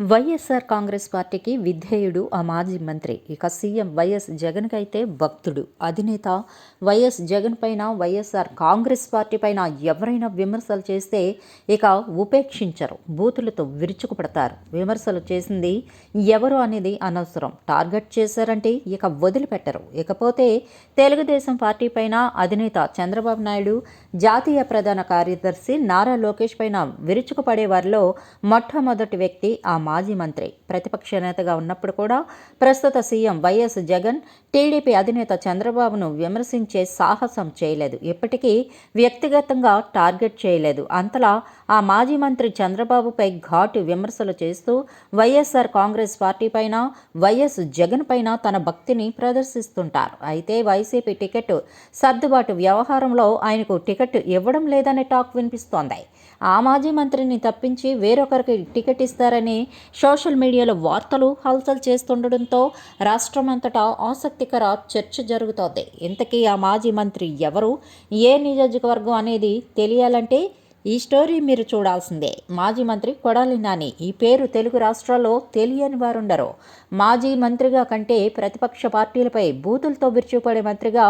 వైఎస్ఆర్ కాంగ్రెస్ పార్టీకి విధేయుడు ఆ మాజీ మంత్రి. ఇక సీఎం వైఎస్ జగన్కి అయితే భక్తుడు అధినేత. వైఎస్ జగన్ పైన వైఎస్ఆర్ కాంగ్రెస్ పార్టీ పైన ఎవరైనా విమర్శలు చేస్తే ఇక ఉపేక్షించరు. బూతులతో విరుచుకుపడతారు. విమర్శలు చేసింది ఎవరు అనేది అనవసరం. టార్గెట్ చేశారంటే ఇక వదిలిపెట్టరు. ఇకపోతే తెలుగుదేశం పార్టీ పైన అధినేత చంద్రబాబు నాయుడు జాతీయ ప్రధాన కార్యదర్శి నారా లోకేష్ పైన విరుచుకుపడే వారిలో మొట్టమొదటి వ్యక్తి ఆ మాజీ మంత్రి ప్రతిపక్ష నేతగా ఉన్నప్పుడు కూడా ప్రస్తుత సీఎం వైఎస్ జగన్ టీడీపీ అధినేత చంద్రబాబును విమర్శించే సాహసం చేయలేదు. ఇప్పటికీ వ్యక్తిగతంగా టార్గెట్ చేయలేదు. అంతలా ఆ మాజీ మంత్రి చంద్రబాబుపై ఘాటు విమర్శలు చేస్తూ వైఎస్ఆర్ కాంగ్రెస్ పార్టీ పైన వైఎస్ జగన్ పైన తన భక్తిని ప్రదర్శిస్తుంటారు. అయితే వైసీపీ టికెట్ సర్దుబాటు వ్యవహారంలో ఆయనకు టికెట్ ఇవ్వడం లేదనే టాక్ వినిపిస్తోంది. ఆ మాజీ మంత్రిని తప్పించి వేరొకరికి టికెట్ ఇస్తారని సోషల్ మీడియాలో వార్తలు హల్చల్ చేస్తుండడంతో రాష్ట్రమంతటా ఆసక్తికర చర్చ జరుగుతోంది. ఇంతకీ ఆ మాజీ మంత్రి ఎవరు? ఏ నియోజకవర్గం అనేది తెలియాలంటే ఈ స్టోరీ మీరు చూడాల్సిందే. మాజీ మంత్రి కొడాలి నాని ఈ పేరు తెలుగు రాష్ట్రాల్లో తెలియని వారుండరు. మాజీ మంత్రిగా కంటే ప్రతిపక్ష పార్టీలపై బూతులతో విరుచుపడే మంత్రిగా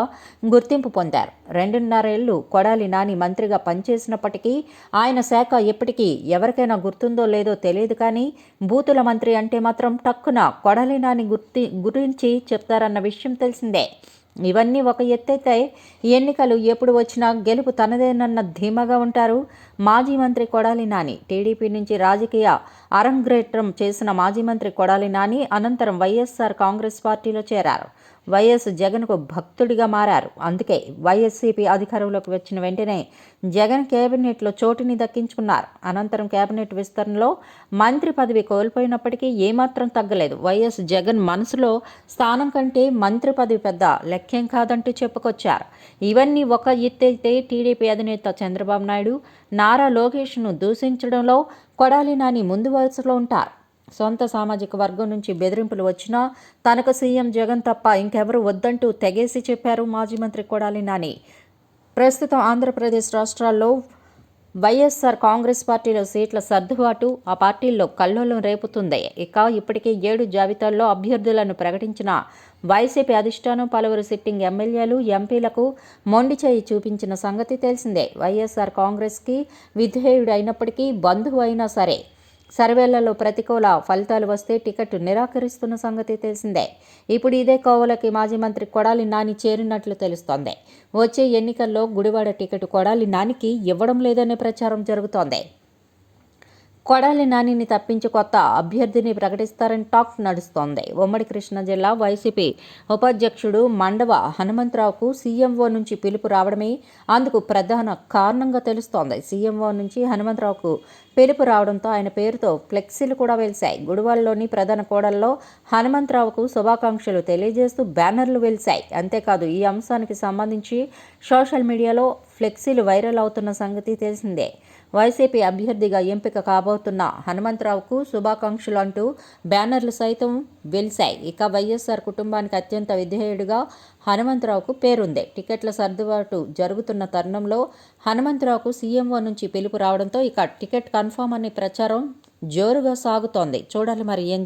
గుర్తింపు పొందారు. రెండున్నరేళ్ళు కొడాలి నాని మంత్రిగా పనిచేసినప్పటికీ ఆయన శాఖ ఎప్పటికీ ఎవరికైనా గుర్తుందో లేదో తెలియదు కానీ బూతుల మంత్రి అంటే మాత్రం టక్కున కొడాలి నాని గుర్తి గురించి చెప్తారన్న విషయం తెలిసిందే. ఇవన్నీ ఒక ఎత్తైతే ఎన్నికలు ఎప్పుడు వచ్చినా గెలుపు తనదేనన్న ధీమాగా ఉంటారు. మాజీ మంత్రి కొడాలి నాని. టీడీపీ నుంచి రాజకీయ అరంగ్రేట్రం చేసిన మాజీ మంత్రి కొడాలి నాని అనంతరం వైఎస్ఆర్ కాంగ్రెస్ పార్టీలో చేరారు. వైఎస్ జగన్కు భక్తుడిగా మారారు. అందుకే వైఎస్సీపీ అధికారంలోకి వచ్చిన వెంటనే జగన్ కేబినెట్లో చోటుని దక్కించుకున్నారు. అనంతరం కేబినెట్ విస్తరణలో మంత్రి పదవి కోల్పోయినప్పటికీ ఏమాత్రం తగ్గలేదు. వైఎస్ జగన్ మనసులో స్థానం కంటే మంత్రి పదవి పెద్ద లెక్కేం కాదంటూ చెప్పుకొచ్చారు. ఇవన్నీ ఒక ఎత్తైతే టీడీపీ అధినేత చంద్రబాబు నాయుడు నారా లోకేష్ను దూషించడంలో కొడాలి నాని ముందు వరుసలో ఉంటారు. సొంత సామాజిక వర్గం నుంచి బెదిరింపులు వచ్చినా తనకు సీఎం జగన్ తప్ప ఇంకెవరు వద్దంటూ తెగేసి చెప్పారు మాజీ మంత్రి కొడాలి నాని. ప్రస్తుతం ఆంధ్రప్రదేశ్ రాష్ట్రాల్లో వైఎస్ఆర్ కాంగ్రెస్ పార్టీలో సీట్ల సర్దుబాటు ఆ పార్టీల్లో కల్లోలం రేపుతుంది. ఇక ఇప్పటికే ఏడు జాబితాల్లో అభ్యర్థులను ప్రకటించిన వైసీపీ అధిష్టానం పలువురు సిట్టింగ్ ఎమ్మెల్యేలు ఎంపీలకు మొండి చేయి చూపించిన సంగతి తెలిసిందే. వైఎస్ఆర్ కాంగ్రెస్కి విధేయుడు అయినప్పటికీ బంధువు అయినా సరే సర్వేలలో ప్రతికూల ఫలితాలు వస్తే టికెట్ నిరాకరిస్తున్న సంగతి తెలిసిందే. ఇప్పుడు ఇదే కోవలకి మాజీ మంత్రి కొడాలి నాని చేరినట్లు తెలుస్తోంది. వచ్చే ఎన్నికల్లో గుడివాడ టికెట్ కొడాలి నానికి ఇవ్వడం లేదనే ప్రచారం జరుగుతోంది. కొడాలి నానిని తప్పించి కొత్త అభ్యర్థిని ప్రకటిస్తారని టాక్ నడుస్తోంది. ఉమ్మడి కృష్ణా జిల్లా వైసీపీ ఉపాధ్యక్షుడు మండవ హనుమంతరావుకు సీఎంఓ నుంచి పిలుపు రావడమే అందుకు ప్రధాన కారణంగా తెలుస్తోంది. సీఎంఓ నుంచి హనుమంతరావుకు పిలుపు రావడంతో ఆయన పేరుతో ఫ్లెక్సీలు కూడా వెలిశాయి. గుడివాల్లోని ప్రధాన కోడల్లో హనుమంతరావుకు శుభాకాంక్షలు తెలియజేస్తూ బ్యానర్లు వెలిశాయి. అంతేకాదు ఈ అంశానికి సంబంధించి సోషల్ మీడియాలో ఫ్లెక్సీలు వైరల్ అవుతున్న సంగతి తెలిసిందే. వైసీపీ అభ్యర్థిగా ఎంపిక కాబోతున్న హనుమంతరావుకు శుభాకాంక్షలు అంటూ బ్యానర్లు సైతం వెలిశాయి. ఇక వైఎస్ఆర్ కుటుంబానికి అత్యంత విధేయుడిగా హనుమంతరావుకు పేరుంది. టికెట్ల సర్దుబాటు జరుగుతున్న తరుణంలో హనుమంతరావుకు సీఎంఓ నుంచి పిలుపు రావడంతో ఇక టికెట్ కన్ఫామ్ అనే ప్రచారం జోరుగా సాగుతోంది. చూడాలి మరి ఏం